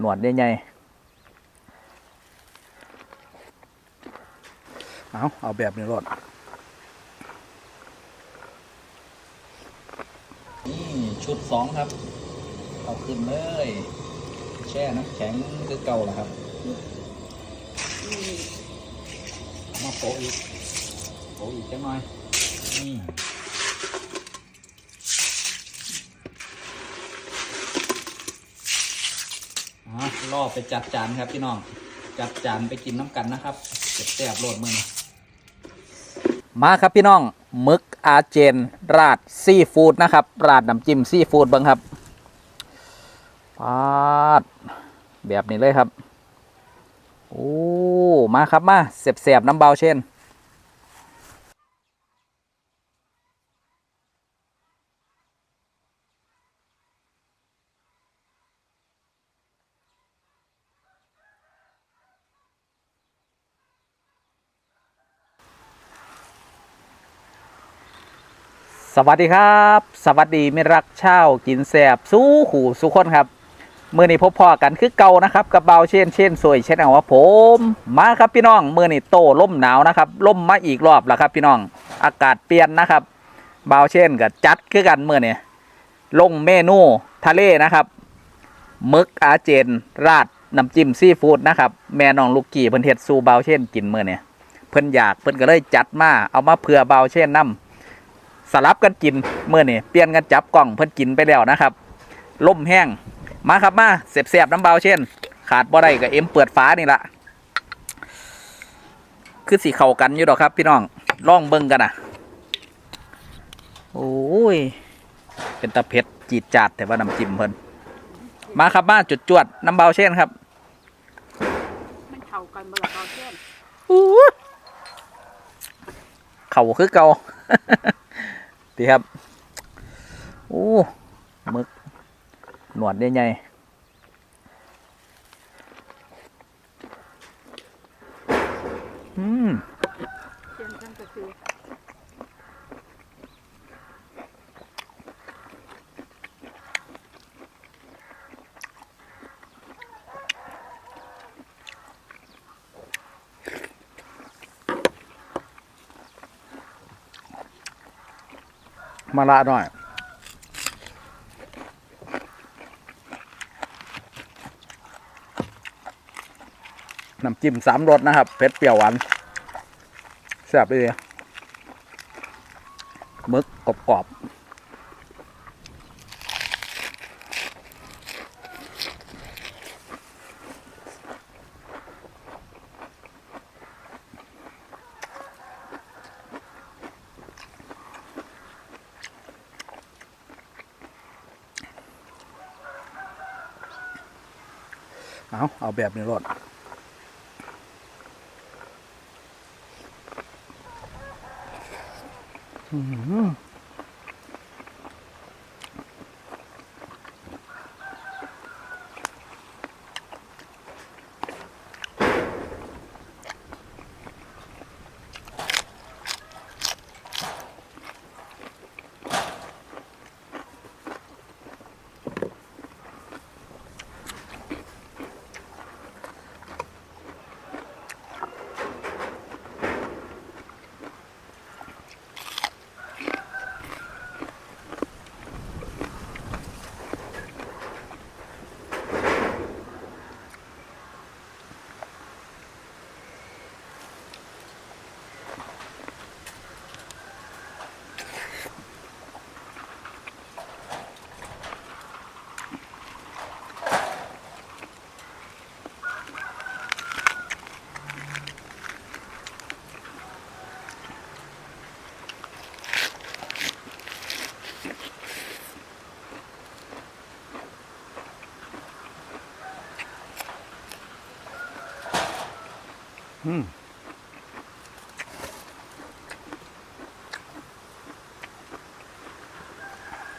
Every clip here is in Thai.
หนวดใหญ่ๆเอาเอาแบบนี้รถนี่ชุดสองครับ เอาขึ้นเลย แช่น้ำแข็งคือเก่าแหละครับ มาโปะอีกโปะอีกจังหน่อยนี่ อ่อไปจัดจานครับพี่น้อง จัดจานไปกินน้ำกันนะครับเจ็บแสบโลดมือมาครับพี่น้องหมึกอาเจน ราดซีฟู้ดนะครับ ราดน้ำจิ้มซีฟู้ดบิ้งครับปาดแบบนี้เลยครับ โอ้ มาครับมาเสียบเสียบๆน้ำเบาเช่น สวัสดีครับ สวัสดีไม่รักเช่ากินแสบสู้ขู่สุคนครับมือนี้พบพอกันคือเก่านะครับกับเบาเช่นเช่นสวยเช่นเอาว่าผมมาครับพี่น้องมือนี้โตล่มหนาวนะครับล่มมาอีกรอบแล้วครับพี่น้องอากาศเปลี่ยนนะครับเบาเช่นกับจัดคือกันมือนี้ลงเมนูทะเลนะครับมึกอาเจน ราดน้ำจิ้มซีฟู้ดนะครับแม่น้องลูกกี้เพิ่นเฮ็ดสู่เบาเช่นกินมือนี้เพิ่นอยากเพิ่นก็เลยจัดมาเอามาเผื่อเบาเช่นนํ สลับกันกินเมื่อนี่เปลี่ยนกันจับกล่องเพิ่นกินไปแล้วนะครับล่มแห้งมาครับมาเสียบเสียบๆน้ำเบาเช่น ขาดบ่ได้กับเอ็มเปิดฟ้านี่ละคือสีเข้ากันอยู่ดอกครับ พี่น้องล่องเบิ่งกันนะโอ้ยเป็นตะเพ็ดจีดจาดแต่ว่าน้ำจิ้มเพิ่นมาครับมาจุดจวดๆน้ำเบาเช่นครับมันเข้ากันบ่ละเบาเช่นอู้เข่าคือเก่า ดีครับ โอ้หมึก หนวดใหญ่ๆอืม เช่นกันก็คือ มาละหน่อยน้ำจิ้มสามรสนะครับเผ็ดเปรี้ยวหวานแซ่บเลยมึกกรอบกรอบๆ เอาเอาแบบนี้รอดอืม เ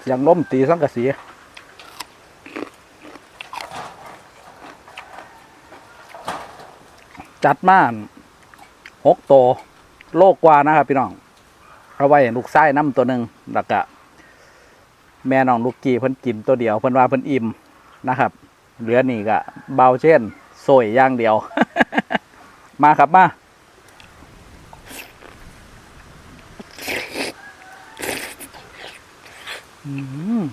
สียงล้มตีสังกะสีจัดม่านหกตัวโลกกว่านะครับ พี่น้องเอาไว้ลูกไส้น้ำตัวหนึ่งแล้วก็แม่น้องลูกกีเพิ่นกินตัวเดียวเพิ่นว่าเพิ่นอิ่มนะครับ เหลือนี่ก็เบาเช่นสวยอย่างเดียว มาครับมาอืม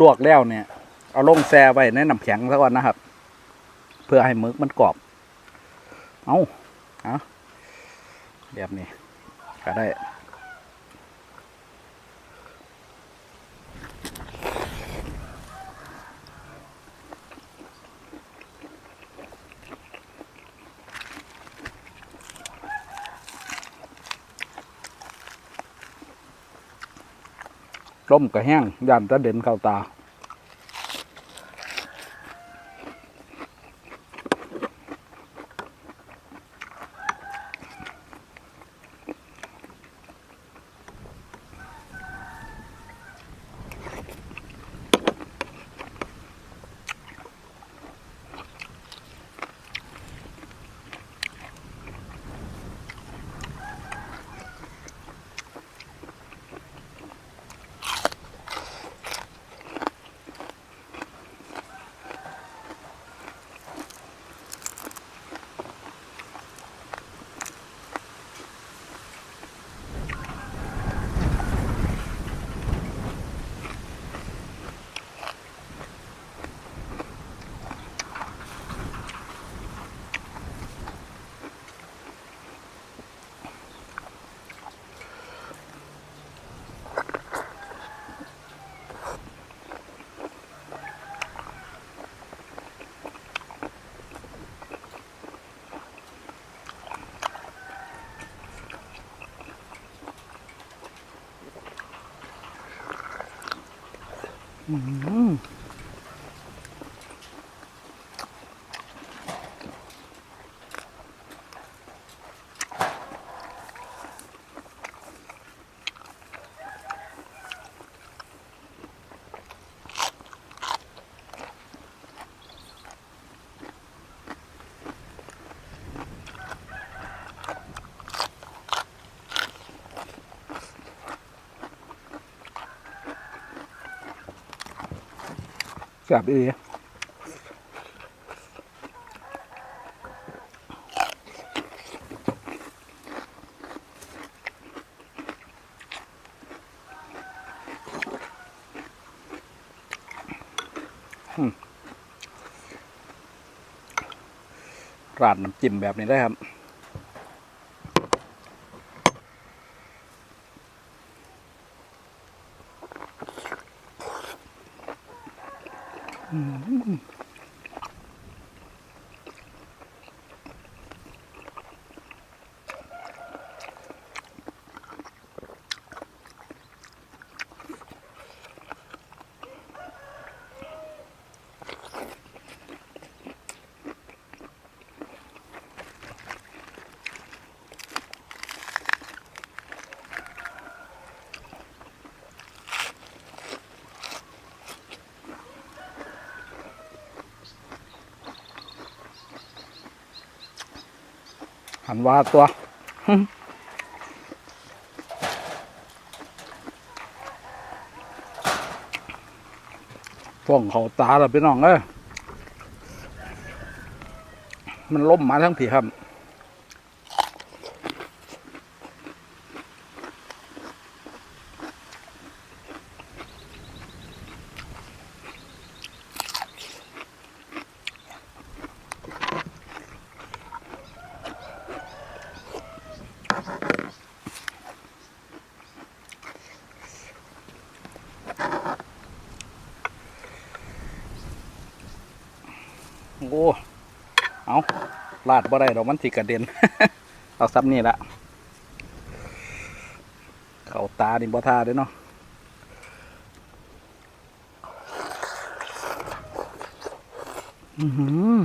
ลวกแล้วเนี่ย เอาลงแช่ไว้ในน้ำแข็งซะก่อนนะครับ เพื่อให้มึกมันกรอบ เอาเอาแบบนี้ก็ได้ มกระแห้งยันตะเด่นเข้าตา อื แซ่บอีราดน้ำจิ้มแบบนี้ได้ครับ อืมันว่าตัวฟ้องเขาตาแล้วพี่น้องเอ้ยมันล่มมาทั้งผีครับ อ โอ้เอาลาด บ่ได้ดอกมันสิกระเด็น เอาซับนี่ละเข่าตาดิบ่ทาเด้อเนาะอื้อหือ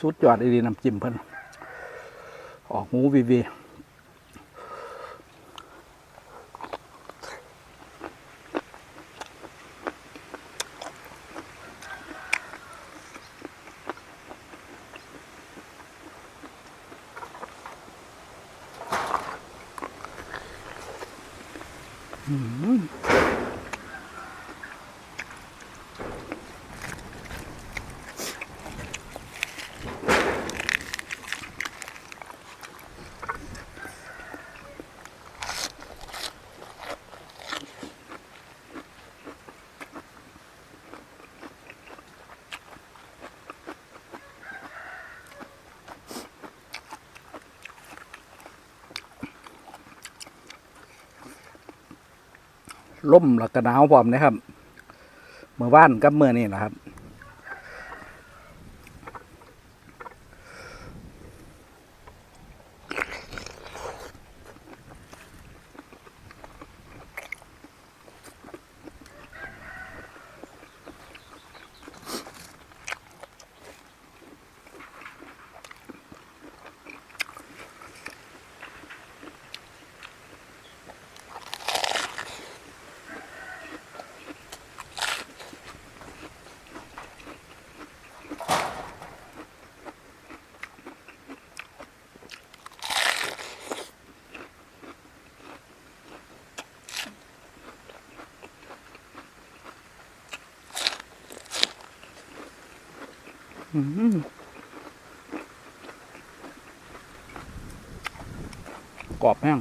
สุดยอดอีดีน้ำจิ้มเพิ่นออกหมูวีวีอื้อ ล่มแล้วก็หนาวพร้อมนะครับเมื่อวานกับเมื่อนี่นะครับ กรอบแห้ง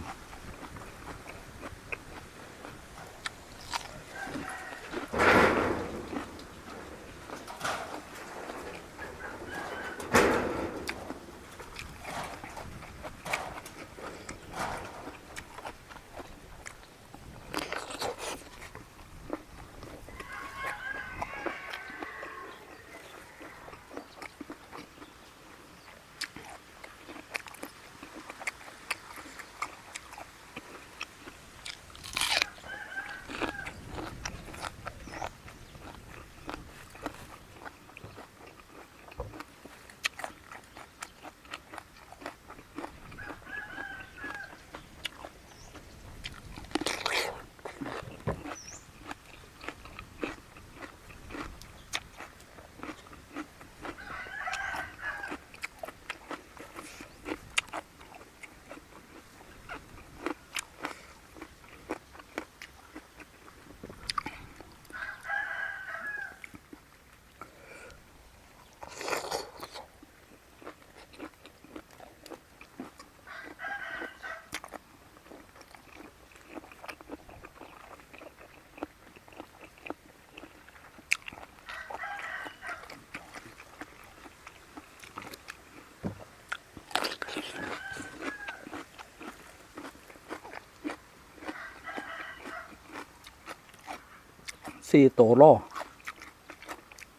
สี่โตโล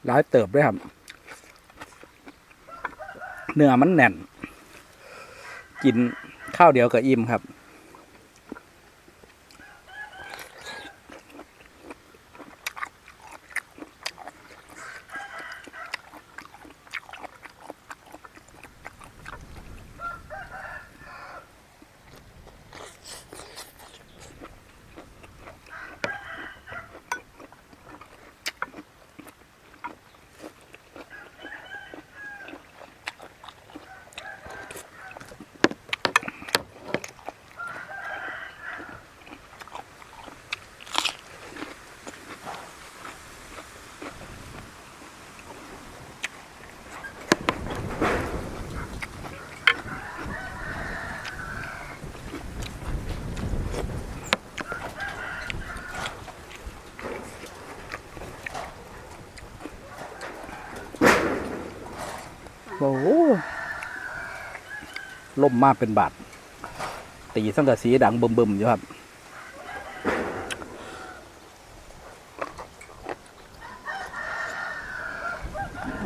หลายเติบด้วยครับ เนื้อมันแน่น กินข้าวเดียวกับอิ่มครับ ล่มมากเป็นบาท ตีสังกะสีดังบึมๆอยู่ครับ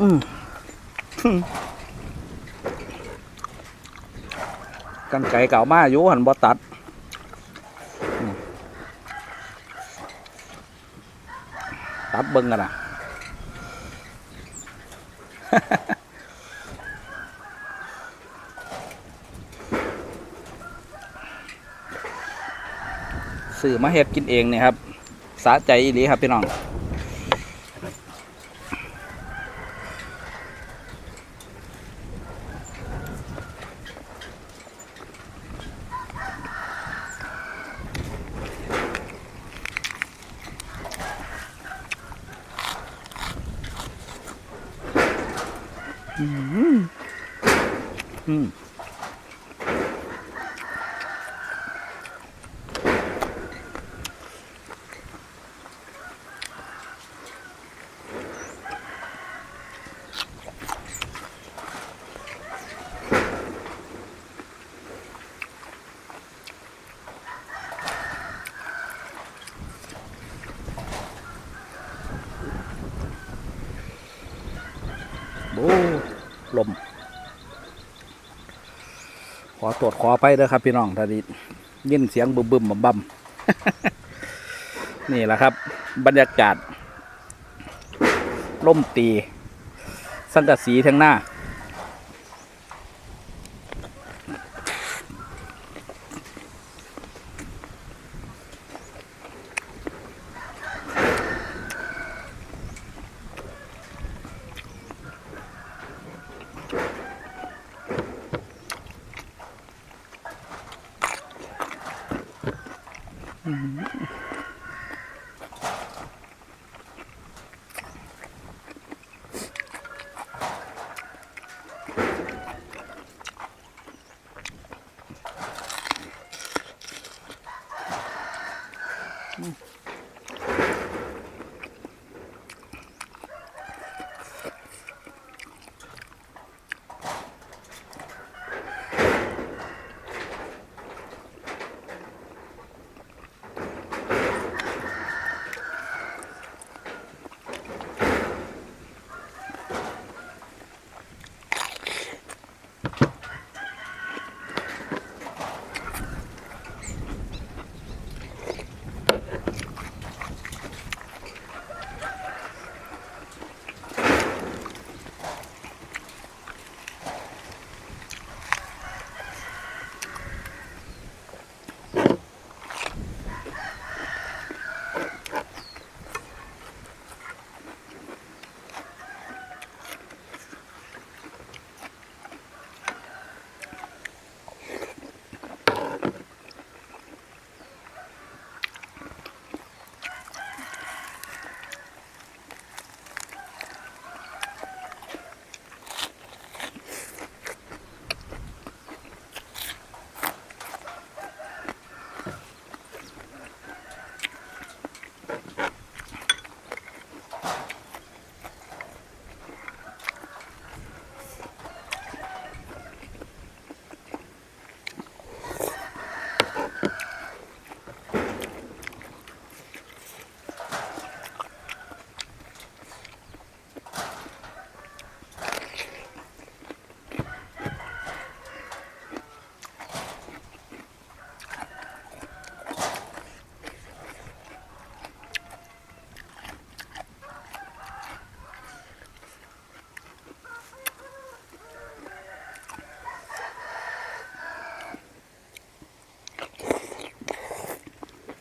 อืมกันไก่เก่ามาอยู่หันบ่ตัดตัดเบิ่งกันนะ สื่อมาเฮ็ดกินเองเนี่ยครับสาใจอีหลีครับพี่น้องอืมอืม โอ้ลม ขอ ตรวจขอไปเด้อครับ พี่น้องท่าไดียินเสียงบึมบึมบัมบัมนี่แหละครับ บรรยากาศล่มตี สังกะสีทั้งหน้า อ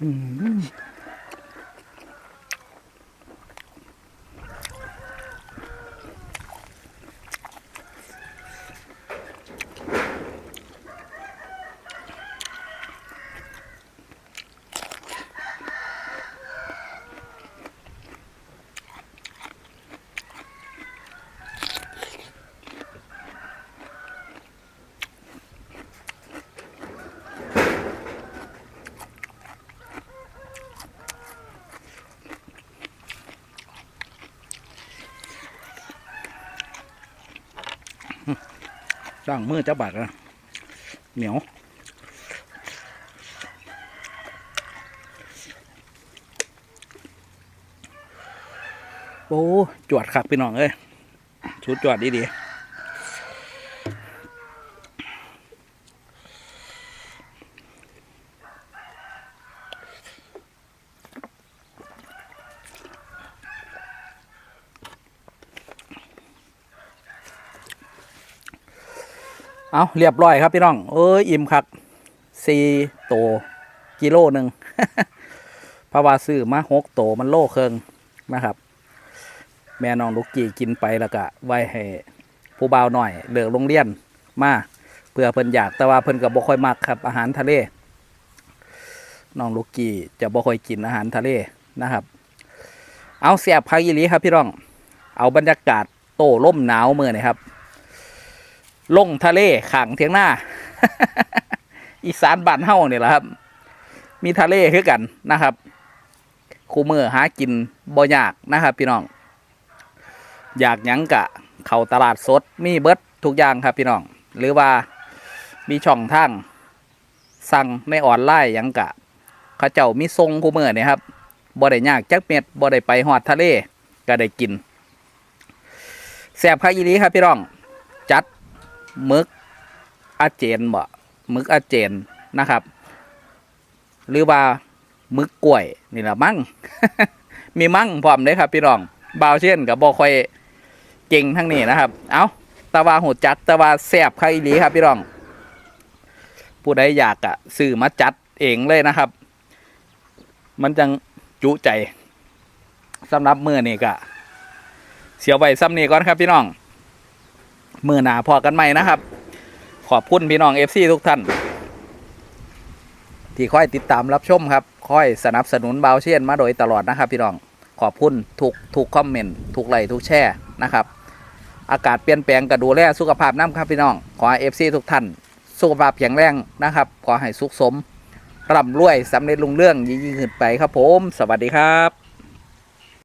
อื ร่างมือเจ้าบาดนะเหนียวโอ้จวดครับพี่น้องเอ้ยชุดจวดดีดี เอาเรียบร้อยครับพี่น้อง เอ้ยอิ่มครับสี่โตกิโลหนึ่งพราะว่าซื้อมาหกโตมันโลเคิงนะครับ แม่น้องลูกกี้กินไปแล้วก็ไว้ให้ผู้บ่าวหน่อยเลือกโรงเรียนมาเพื่อเพิ่นอยากแต่ว่าเพิ่นก็บบ่ค่อยมักครับ อาหารทะเลน้องลูกกี้จะบ่ค่อยกินอาหารทะเลนะครับ เอาเสียบพักอีหลีครับพี่น้อง เอาบรรยากาศโต้ล่มหนาวเมือนี่ครับ ลงทะเลขังเทียงหน้า อีสานบ้านเฮ้าเนี่แหละครับ มีทะเลคือกันนะครับคูเมือหากินบ่อยากนะครับพี่น้อง อยากยังกะ เข้าตลาดสดมีเบิดทุกอย่างครับพี่น้อง หรือว่ามีช่องทางสั่งในออนไลน์ยังกะเขาเจ้ามีทรงคูเมือเนี่ยครับบ่ได้ยากจักเม็ดบ่ได้ไปหอดทะเลก็ได้กินแซ่บคักอีหลีครับพี่น้อง มึกอาเจนบ่มึกอาเจนนะครับ หรือว่ามึกกล้วยนี่แหละมั่งมีมั่งพร้อมเลยครับ พี่น้องบาวเช่นกับบ่ค่อยเก่งทั้งนี้นะครับ เอาตะวาหูจัดตะวาแซบคักอีหลีครับ พี่น้อง ผู้ใดอยากอะซื้อมาจัดเองเลยนะครับ มันจังจุใจสำหรับมือนี่กะเสียวไว้ซ้ำนี่ก่อนครับพี่น้อง มือหนาพอกันใหม่นะครับ ขอบคุณพี่น้องเอฟซีทุกท่าน ที่คอยติดตามรับชมครับคอยสนับสนุนบาวเชียนมาโดยตลอดนะครับ พี่น้องขอบคุณทุกทุกคอมเมนต์ทุกไลค์ทุกแชร์นะครับ อากาศเปลี่ยนแปลงก็ดูแลสุขภาพน้ำครับพี่น้อง ขอเอฟซีทุกท่านสุขภาพแข็งแรงนะครับ ขอให้สุขสมร่ำรวยสำเร็จลุงเรื่องยิ่งขึ้นไปครับผม สวัสดีครับ